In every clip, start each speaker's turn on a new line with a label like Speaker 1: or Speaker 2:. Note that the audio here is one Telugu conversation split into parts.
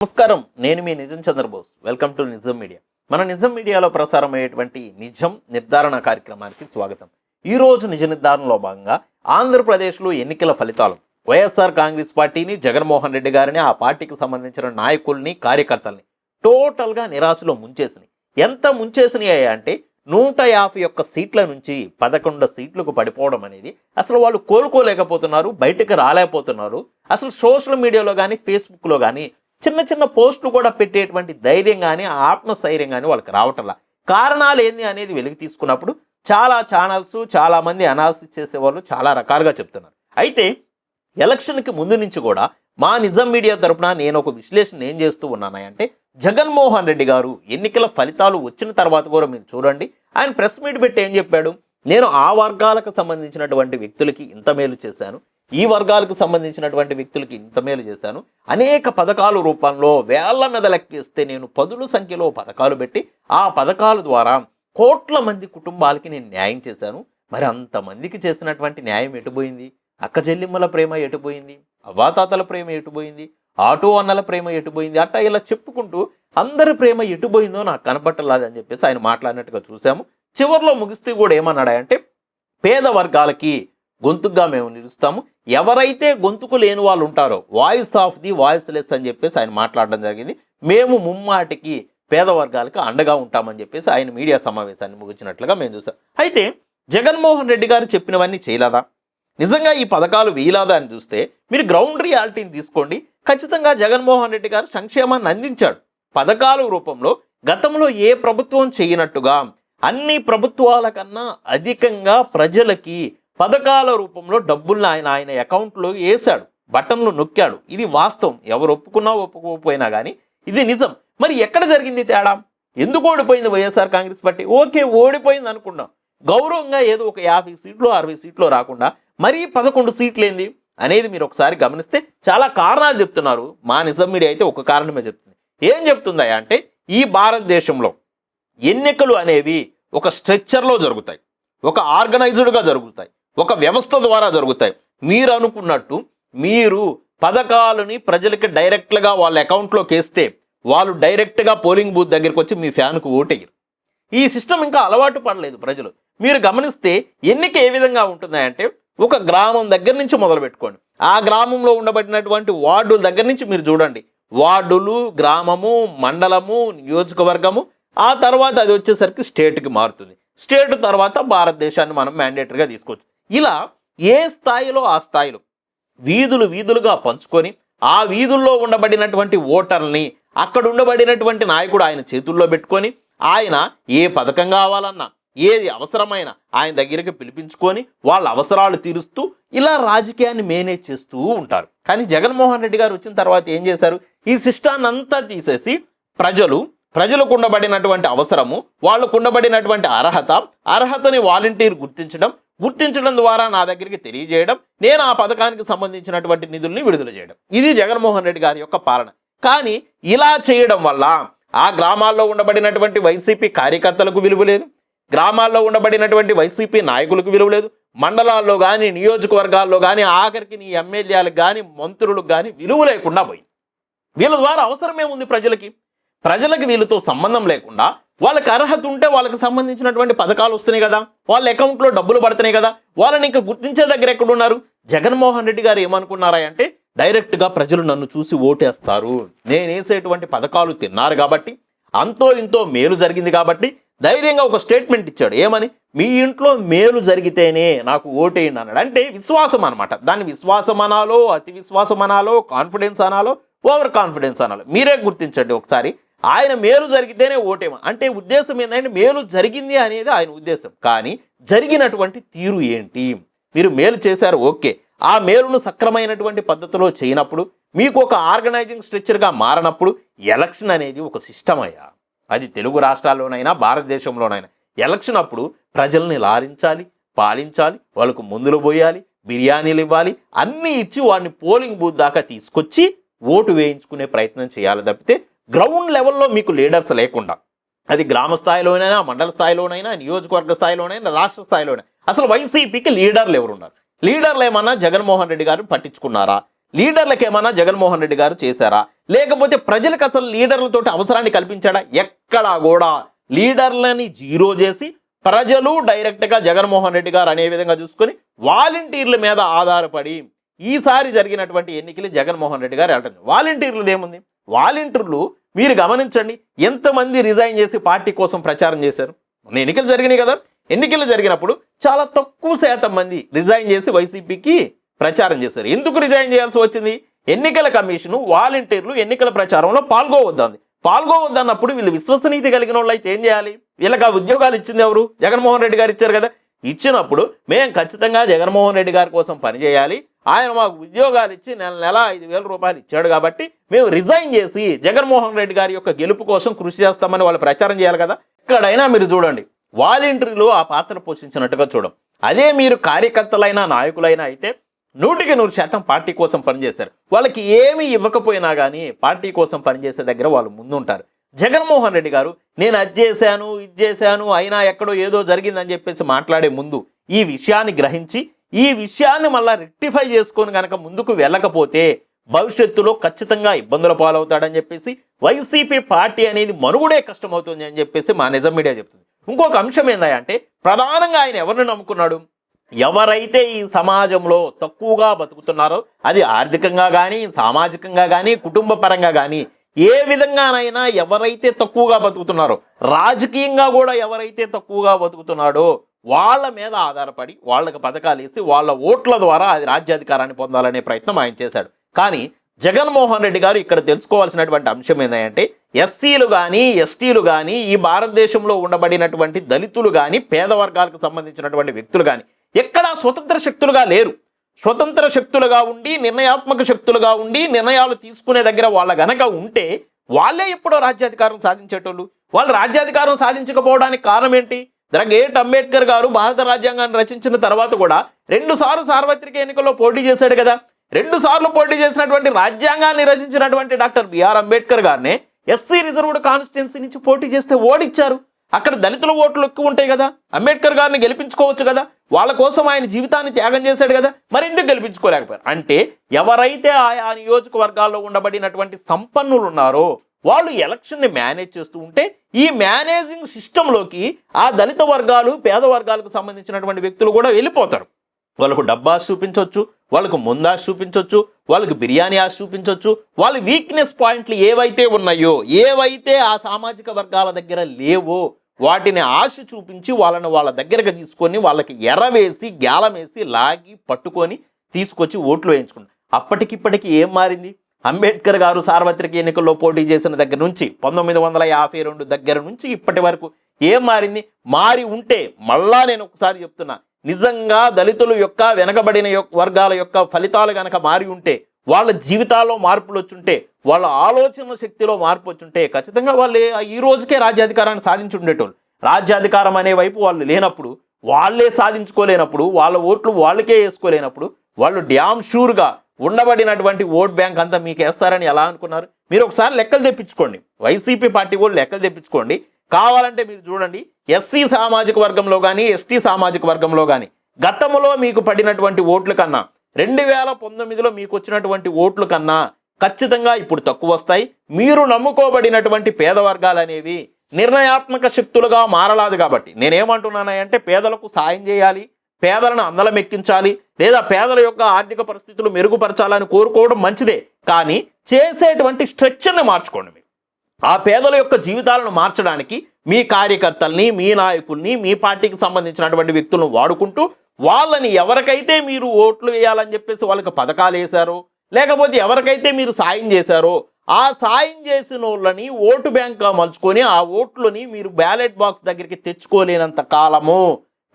Speaker 1: నమస్కారం. నేను మీ Nijam Chandrabose. Welcome to Nijam media మన నిజం మీడియాలో ప్రసారమయ్యేటువంటి నిజం నిర్ధారణ కార్యక్రమానికి స్వాగతం. ఈ రోజు నిజ నిర్ధారణలో భాగంగా ఆంధ్రప్రదేశ్లో ఎన్నికల ఫలితాలు. వైఎస్ఆర్ కాంగ్రెస్ పార్టీని జగన్మోహన్ రెడ్డి గారిని ఆ పార్టీకి సంబంధించిన నాయకుల్ని కార్యకర్తల్ని టోటల్గా నిరాశలో ముంచేసినాయి. ఎంత ముంచేసినాయి అంటే నూట యాభై ఒక్క సీట్ల నుంచి పదకొండు సీట్లకు పడిపోవడం అనేది అసలు వాళ్ళు కోలుకోలేకపోతున్నారు బయటకు రాలేకపోతున్నారు. అసలు సోషల్ మీడియాలో కానీ ఫేస్బుక్లో కానీ చిన్న చిన్న పోస్టులు కూడా పెట్టేటువంటి ధైర్యం కానీ ఆత్మస్థైర్యం కానీ వాళ్ళకి రావటంలా. కారణాలు ఏంది అనేది వెలికి తీసుకున్నప్పుడు చాలా ఛానల్స్ చాలామంది అనాలిసిస్ చేసేవాళ్ళు చాలా రకాలుగా చెప్తున్నారు. అయితే ఎలక్షన్కి ముందు నుంచి కూడా మా నిజం మీడియా తరపున నేను ఒక విశ్లేషణ ఏం చేస్తూ ఉన్నానంటే జగన్మోహన్ రెడ్డి గారు ఎన్నికల ఫలితాలు వచ్చిన తర్వాత కూడా మీరు చూడండి. ఆయన ప్రెస్ మీట్ పెట్టి ఏం చెప్పాడు? నేను ఆ వర్గాలకు సంబంధించినటువంటి వ్యక్తులకి ఇంత మేలు చేశాను. ఈ వర్గాలకు సంబంధించినటువంటి వ్యక్తులకి ఇంత మేలు చేశాను. అనేక పథకాల రూపంలో వేల మీద లెక్కిస్తే నేను పదుల సంఖ్యలో పథకాలు పెట్టి ఆ పథకాల ద్వారా కోట్ల మంది కుటుంబాలకి నేను న్యాయం చేశాను. మరి అంతమందికి చేసినటువంటి న్యాయం ఎటుపోయింది అక్క చెల్లిమ్మల ప్రేమ ఎటుపోయింది అవ్వాతాతల ప్రేమ ఎటుపోయింది ఆటో అన్నల ప్రేమ ఎటుపోయింది అట్టా ఇలా చెప్పుకుంటూ అందరి ప్రేమ ఎటుపోయిందో నాకు కనపట్టలేదు అని చెప్పేసి ఆయన మాట్లాడినట్టుగా చూసాము చివరిలో ముగిస్తే కూడా ఏమన్నాడంటే పేద వర్గాలకి గొంతుగా మేము నిలుస్తాము. ఎవరైతే గొంతుకు లేని వాళ్ళు ఉంటారో voice of the voiceless అని చెప్పేసి ఆయన మాట్లాడడం జరిగింది. మేము ముమ్మాటికి పేద వర్గాలకు అండగా ఉంటామని చెప్పేసి ఆయన మీడియా సమావేశాన్ని ముగించినట్లుగా మేము చూసాం. అయితే జగన్మోహన్ రెడ్డి గారు చెప్పినవన్నీ చేయలేదా? నిజంగా ఈ పథకాలు వీలాదా అని చూస్తే మీరు గ్రౌండ్ రియాలిటీని తీసుకోండి. ఖచ్చితంగా జగన్మోహన్ రెడ్డి గారు సంక్షేమాన్ని అందించాడు. పథకాల రూపంలో గతంలో ఏ ప్రభుత్వం చేయనట్టుగా అన్ని ప్రభుత్వాల కన్నా అధికంగా ప్రజలకి పథకాల రూపంలో డబ్బుల్ని ఆయన ఆయన అకౌంట్లో వేశాడు బటన్లు నొక్కాడు. ఇది వాస్తవం. ఎవరు ఒప్పుకున్నా ఒప్పుకోకపోయినా కానీ ఇది నిజం. మరి ఎక్కడ జరిగింది తేడా? ఎందుకు ఓడిపోయింది వైఎస్ఆర్ కాంగ్రెస్ పార్టీ? ఓకే ఓడిపోయింది అనుకున్నాం. గౌరవంగా ఏదో ఒక యాభై సీట్లు అరవై సీట్లు రాకుండా మరీ పదకొండు సీట్లు ఏంది అనేది మీరు ఒకసారి గమనిస్తే చాలా కారణాలు చెప్తున్నారు. మా నిజం మీడియా అయితే ఒక కారణమే చెప్తుంది. ఏం చెప్తుందా అంటే ఈ భారతదేశంలో ఎన్నికలు అనేవి ఒక స్ట్రక్చర్లో జరుగుతాయి. ఒక ఆర్గనైజ్డ్గా జరుగుతాయి. ఒక వ్యవస్థ ద్వారా జరుగుతాయి. మీరు అనుకున్నట్టు మీరు పథకాలని ప్రజలకి డైరెక్ట్గా వాళ్ళ అకౌంట్లోకి వేస్తే వాళ్ళు డైరెక్ట్గా పోలింగ్ బూత్ దగ్గరికి వచ్చి మీ ఫ్యాన్కు ఓటెయ్యరు ఈ సిస్టమ్ ఇంకా అలవాటు పడలేదు ప్రజలు. మీరు గమనిస్తే ఎన్నిక ఏ విధంగా ఉంటుందంటే ఒక గ్రామం దగ్గర నుంచి మొదలు పెట్టుకోండి. ఆ గ్రామంలో ఉండబడినటువంటి వార్డుల దగ్గర నుంచి మీరు చూడండి. వార్డులు గ్రామము మండలము నియోజకవర్గము ఆ తర్వాత అది వచ్చేసరికి స్టేట్కి మారుతుంది. స్టేట్ తర్వాత భారతదేశాన్ని మనం మ్యాండేటరీగా తీసుకోవచ్చు. ఇలా ఏ స్థాయిలో ఆ స్థాయిలో వీధులు వీధులుగా పంచుకొని ఆ వీధుల్లో ఉండబడినటువంటి ఓటర్ని అక్కడ ఉండబడినటువంటి నాయకుడు ఆయన చేతుల్లో పెట్టుకొని ఆయన ఏ పథకం కావాలన్నా ఏది అవసరమైన ఆయన దగ్గరికి పిలిపించుకొని వాళ్ళ అవసరాలు తీరుస్తూ ఇలా రాజకీయాన్ని మేనేజ్ చేస్తూ ఉంటారు. కానీ జగన్మోహన్ రెడ్డి గారు వచ్చిన తర్వాత ఏం చేశారు? ఈ సిస్టాన్ని అంతా తీసేసి ప్రజలు ప్రజలకు ఉండబడినటువంటి అవసరము వాళ్ళకు ఉండబడినటువంటి అర్హత అర్హతని వాలంటీర్ గుర్తించడం గుర్తించడం ద్వారా నా దగ్గరికి తెలియజేయడం నేను ఆ పథకానికి సంబంధించినటువంటి నిధుల్ని విడుదల చేయడం. ఇది జగన్మోహన్ రెడ్డి గారి యొక్క పాలన. కానీ ఇలా చేయడం వల్ల ఆ గ్రామాల్లో ఉండబడినటువంటి వైసీపీ కార్యకర్తలకు విలువ లేదు గ్రామాల్లో ఉండబడినటువంటి వైసీపీ నాయకులకు విలువ లేదు మండలాల్లో కానీ నియోజకవర్గాల్లో కానీ ఆఖరికి నీ ఎమ్మెల్యేలకు కానీ మంత్రులకు కానీ విలువ లేకుండా పోయింది. వీళ్ళ ద్వారా అవసరమేముంది ప్రజలకి? ప్రజలకు వీళ్ళతో సంబంధం లేకుండా వాళ్ళకి అర్హత ఉంటే వాళ్ళకి సంబంధించినటువంటి పథకాలు వస్తున్నాయి కదా. వాళ్ళ అకౌంట్లో డబ్బులు పడుతున్నాయి కదా. వాళ్ళని ఇంకా గుర్తించే దగ్గర ఎక్కడున్నారు జగన్మోహన్ రెడ్డి గారు ఏమనుకున్నారా అంటే డైరెక్ట్గా ప్రజలు నన్ను చూసి ఓటేస్తారు. నేను వేసేటువంటి పథకాలు తిన్నారు కాబట్టి అంతో ఇంతో మేలు జరిగింది కాబట్టి ధైర్యంగా ఒక స్టేట్మెంట్ ఇచ్చాడు. ఏమని? మీ ఇంట్లో మేలు జరిగితేనే నాకు ఓటేయండి అన్నాడు. అంటే విశ్వాసం అనమాట దాన్ని విశ్వాసం అనాలో అతి విశ్వాసం అనాలో కాన్ఫిడెన్స్ అనాలో ఓవర్ కాన్ఫిడెన్స్ అనాలో. మీరే గుర్తించండి ఒకసారి. ఆయన మేలు జరిగితేనే ఓటేమ. అంటే ఉద్దేశం ఏంటంటే మేలు జరిగింది అనేది ఆయన ఉద్దేశం. కానీ జరిగినటువంటి తీరు ఏంటి? మీరు మేలు చేశారు ఓకే. ఆ మేలును సక్రమైనటువంటి పద్ధతిలో చేయనప్పుడు మీకు ఒక ఆర్గనైజింగ్ స్ట్రక్చర్గా మారనప్పుడు ఎలక్షన్ అనేది ఒక సిస్టమ్ అయ్యా. అది తెలుగు రాష్ట్రాల్లోనైనా భారతదేశంలోనైనా. ఎలక్షన్ అప్పుడు ప్రజల్ని లారించాలి పాలించాలి వాళ్ళకు మందులు పోయాలి బిర్యానీలు ఇవ్వాలి అన్నీ ఇచ్చి వాడిని పోలింగ్ బూత్ దాకా తీసుకొచ్చి ఓటు వేయించుకునే ప్రయత్నం చేయాలి తప్పితే గ్రౌండ్ లెవెల్లో మీకు లీడర్స్ లేకుండా అది గ్రామ స్థాయిలోనైనా మండల స్థాయిలోనైనా నియోజకవర్గ స్థాయిలోనైనా రాష్ట్ర స్థాయిలోనైనా అసలు వైసీపీకి లీడర్లు ఎవరున్నారు? లీడర్లు ఏమన్నా జగన్మోహన్ రెడ్డి గారు పట్టించుకున్నారా? లీడర్లకు ఏమన్నా జగన్మోహన్ రెడ్డి గారు చేశారా? లేకపోతే ప్రజలకు అసలు లీడర్లతోటి అవసరాన్ని కల్పించాడా? ఎక్కడా కూడా లీడర్లని జీరో చేసి ప్రజలు డైరెక్ట్గా జగన్మోహన్ రెడ్డి గారు అనే విధంగా చూసుకొని వాలంటీర్ల మీద ఆధారపడి ఈసారి జరిగినటువంటి ఎన్నికలు జగన్మోహన్ రెడ్డి గారు వెళ్ళటం. వాలంటీర్లు ఏముంది? వాలంటీర్లు మీరు గమనించండి ఎంతమంది రిజైన్ చేసి పార్టీ కోసం ప్రచారం చేశారు? మొన్న ఎన్నికలు జరిగినాయి కదా. ఎన్నికలు జరిగినప్పుడు చాలా తక్కువ శాతం మంది రిజైన్ చేసి వైసీపీకి ప్రచారం చేశారు. ఎందుకు రిజైన్ చేయాల్సి వచ్చింది? ఎన్నికల కమిషను వాలంటీర్లు ఎన్నికల ప్రచారంలో పాల్గొవద్దంది. పాల్గొవద్దన్నప్పుడు వీళ్ళు విశ్వసనీయత కలిగిన వాళ్ళు అయితే ఏం చేయాలి? వీళ్ళకి ఆ ఉద్యోగాలు ఇచ్చింది ఎవరు? జగన్మోహన్ రెడ్డి గారు ఇచ్చారు కదా. ఇచ్చినప్పుడు మేము ఖచ్చితంగా జగన్మోహన్ రెడ్డి గారి కోసం పనిచేయాలి. ఆయన మాకు ఉద్యోగాలు ఇచ్చి నెల నెల ఐదు వేల రూపాయలు ఇచ్చాడు కాబట్టి మేము రిజైన్ చేసి జగన్మోహన్ రెడ్డి గారి యొక్క గెలుపు కోసం కృషి చేస్తామని వాళ్ళు ప్రచారం చేయాలి కదా. ఎక్కడైనా మీరు చూడండి వాలంటీర్లు ఆ పాత్ర పోషించినట్టుగా చూడం. అదే మీరు కార్యకర్తలైనా నాయకులైనా అయితే నూటికి నూరు శాతం పార్టీ కోసం పనిచేశారు. వాళ్ళకి ఏమి ఇవ్వకపోయినా కానీ పార్టీ కోసం పనిచేసే దగ్గర వాళ్ళు ముందుంటారు. జగన్మోహన్ రెడ్డి గారు నేను అది చేశాను ఇది చేశాను అయినా ఎక్కడో ఏదో జరిగిందని చెప్పేసి మాట్లాడే ముందు ఈ విషయాన్ని గ్రహించి ఈ విషయాన్ని మళ్ళీ రెక్టిఫై చేసుకొని కనుక ముందుకు వెళ్ళకపోతే భవిష్యత్తులో ఖచ్చితంగా ఇబ్బందుల పాలవుతాడని చెప్పేసి వైసీపీ పార్టీ అనేది మనుగుడే కష్టమవుతుంది అని చెప్పేసి మా నిజం మీడియా చెప్తుంది. ఇంకొక అంశం ఏందంటే ప్రధానంగా ఆయన ఎవరిని నమ్ముకున్నాడు? ఎవరైతే ఈ సమాజంలో తక్కువగా బతుకుతున్నారో అది ఆర్థికంగా కానీ సామాజికంగా కానీ కుటుంబ పరంగా కానీ ఏ విధంగానైనా ఎవరైతే తక్కువగా బతుకుతున్నారో రాజకీయంగా కూడా ఎవరైతే తక్కువగా బతుకుతున్నాడో వాళ్ళ మీద ఆధారపడి వాళ్ళకి పథకాలు వేసి వాళ్ళ ఓట్ల ద్వారా అది రాజ్యాధికారాన్ని పొందాలనే ప్రయత్నం ఆయన చేశాడు. కానీ జగన్మోహన్ రెడ్డి గారు ఇక్కడ తెలుసుకోవాల్సినటువంటి అంశం ఏంటంటే ఎస్సీలు కానీ ఎస్టీలు కానీ ఈ భారతదేశంలో ఉండబడినటువంటి దళితులు కానీ పేద వర్గాలకు సంబంధించినటువంటి వ్యక్తులు కానీ ఎక్కడా స్వతంత్ర శక్తులుగా లేరు. స్వతంత్ర శక్తులుగా ఉండి నిర్ణయాత్మక శక్తులుగా ఉండి నిర్ణయాలు తీసుకునే దగ్గర వాళ్ళ గనక ఉంటే వాళ్ళే ఎప్పుడో రాజ్యాధికారం సాధించేటోళ్ళు. వాళ్ళు రాజ్యాధికారం సాధించకపోవడానికి కారణం ఏంటి? గ్రేట్ అంబేద్కర్ గారు భారత రాజ్యాంగాన్ని రచించిన తర్వాత కూడా రెండు సార్లు సార్వత్రిక ఎన్నికల్లో పోటీ చేశాడు కదా. రెండు సార్లు పోటీ చేసినటువంటి రాజ్యాంగాన్ని రచించినటువంటి డాక్టర్ బిఆర్ అంబేద్కర్ గారిని ఎస్సీ రిజర్వ్డ్ కాన్స్టిట్యున్సీ నుంచి పోటీ చేస్తే ఓడిచ్చారు. అక్కడ దళితుల ఓట్లు ఎక్కువ ఉంటాయి కదా. అంబేద్కర్ గారిని గెలిపించుకోవచ్చు కదా. వాళ్ళ కోసం ఆయన జీవితాన్ని త్యాగం చేశాడు కదా. మరి ఎందుకు గెలిపించుకోలేకపోయారు? అంటే ఎవరైతే ఆయా నియోజకవర్గాల్లో ఉండబడినటువంటి సంపన్నులు ఉన్నారో వాళ్ళు ఎలక్షన్ని మేనేజ్ చేస్తూ ఉంటే ఈ మేనేజింగ్ సిస్టంలోకి ఆ దళిత వర్గాలు పేద వర్గాలకు సంబంధించినటువంటి వ్యక్తులు కూడా వెళ్ళిపోతారు. వాళ్ళకు డబ్బా చూపించవచ్చు వాళ్ళకు ముందా చూపించవచ్చు వాళ్ళకి బిర్యానీ ఆశ చూపించవచ్చు వాళ్ళ వీక్నెస్ పాయింట్లు ఏవైతే ఉన్నాయో ఏవైతే ఆ సామాజిక వర్గాల దగ్గర లేవో వాటిని ఆశ చూపించి వాళ్ళని వాళ్ళ దగ్గరకు తీసుకొని వాళ్ళకి ఎరవేసి గ్యాలమేసి లాగి పట్టుకొని తీసుకొచ్చి ఓట్లు వేయించుకున్నారు అప్పటికిప్పటికి ఏం మారింది? అంబేద్కర్ గారు సార్వత్రిక ఎన్నికల్లో పోటీ చేసిన దగ్గర నుంచి పంతొమ్మిది వందల యాభై రెండు దగ్గర నుంచి ఇప్పటి వరకు ఏం మారింది? మారి ఉంటే మళ్ళా నేను ఒకసారి చెప్తున్నా. నిజంగా దళితుల యొక్క వెనకబడిన వర్గాల యొక్క ఫలితాలు గనక మారి ఉంటే వాళ్ళ జీవితాల్లో మార్పులు వచ్చుంటే వాళ్ళ ఆలోచన శక్తిలో మార్పు వచ్చుంటే ఖచ్చితంగా వాళ్ళు ఈ రోజుకే రాజ్యాధికారాన్ని సాధించి ఉండేటోళ్ళు. రాజ్యాధికారం అనే వైపు వాళ్ళు లేనప్పుడు వాళ్ళే సాధించుకోలేనప్పుడు వాళ్ళ ఓట్లు వాళ్ళకే వేసుకోలేనప్పుడు వాళ్ళు డ్యామ్ షూర్గా ఉండబడినటువంటి ఓట్ బ్యాంక్ అంతా మీకు వేస్తారని ఎలా అనుకున్నారు? మీరు ఒకసారి లెక్కలు తెప్పించుకోండి. వైసీపీ పార్టీ కూడా లెక్కలు తెప్పించుకోండి. కావాలంటే మీరు చూడండి. ఎస్సీ సామాజిక వర్గంలో కానీ ఎస్టీ సామాజిక వర్గంలో కానీ గతంలో మీకు పడినటువంటి ఓట్ల కన్నా రెండు వేల పంతొమ్మిదిలో మీకు వచ్చినటువంటి ఓట్ల కన్నా ఖచ్చితంగా ఇప్పుడు తక్కువ వస్తాయి. మీరు నమ్ముకోబడినటువంటి పేద వర్గాలు అనేవి నిర్ణయాత్మక శక్తులుగా మారలాదు కాబట్టి. నేనేమంటున్నానంటే పేదలకు సాయం చేయాలి. పేదలను అందలం ఎక్కించాలి లేదా పేదల యొక్క ఆర్థిక పరిస్థితులు మెరుగుపరచాలని కోరుకోవడం మంచిదే. కానీ చేసేటువంటి స్ట్రక్చర్ని మార్చుకోండి మీరు. ఆ పేదల యొక్క జీవితాలను మార్చడానికి మీ కార్యకర్తల్ని మీ నాయకుల్ని మీ పార్టీకి సంబంధించినటువంటి వ్యక్తులను వాడుకుంటూ వాళ్ళని ఎవరికైతే మీరు ఓట్లు వేయాలని చెప్పేసి వాళ్ళకి పథకాలు వేశారో లేకపోతే ఎవరికైతే మీరు సాయం చేశారో ఆ సాయం చేసిన వాళ్ళని ఓటు బ్యాంక్గా మలుచుకొని ఆ ఓట్లని మీరు బ్యాలెట్ బాక్స్ దగ్గరికి తెచ్చుకోలేనంత కాలము.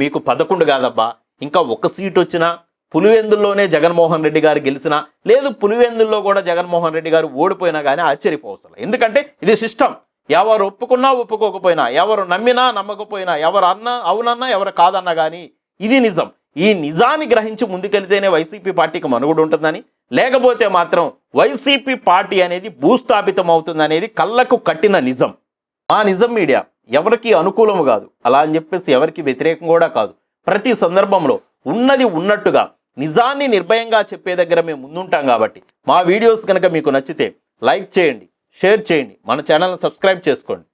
Speaker 1: మీకు పదకొండు కాదబ్బా. ఇంకా ఒక సీట్ వచ్చినా పులివెందుల్లోనే జగన్మోహన్ రెడ్డి గారు గెలిచినా లేదు పులివెందుల్లో కూడా జగన్మోహన్ రెడ్డి గారు ఓడిపోయినా కానీ ఆశ్చర్యపోవసలు. ఎందుకంటే ఇది సిస్టమ్. ఎవరు ఒప్పుకున్నా ఒప్పుకోకపోయినా ఎవరు నమ్మినా నమ్మకపోయినా ఎవరు అన్నా అవునన్నా ఎవరు కాదన్నా కానీ ఇది నిజం. ఈ నిజాన్ని గ్రహించి ముందుకెళ్తేనే వైసీపీ పార్టీకి మనుగుడు ఉంటుందని లేకపోతే మాత్రం వైసీపీ పార్టీ అనేది భూస్థాపితం అవుతుంది అనేది కళ్ళకు కట్టిన నిజం. ఆ నిజం మీడియా. ఎవరికి అనుకూలము కాదు. అలా అని చెప్పేసి ఎవరికి వ్యతిరేకం కూడా కాదు. ప్రతి సందర్భంలో ఉన్నది ఉన్నట్టుగా నిజాన్ని నిర్భయంగా చెప్పే దగ్గర మేము ముందుంటాం కాబట్టి మా వీడియోస్ కనుక మీకు నచ్చితే లైక్ చేయండి షేర్ చేయండి మన ఛానల్ని సబ్స్క్రైబ్ చేసుకోండి.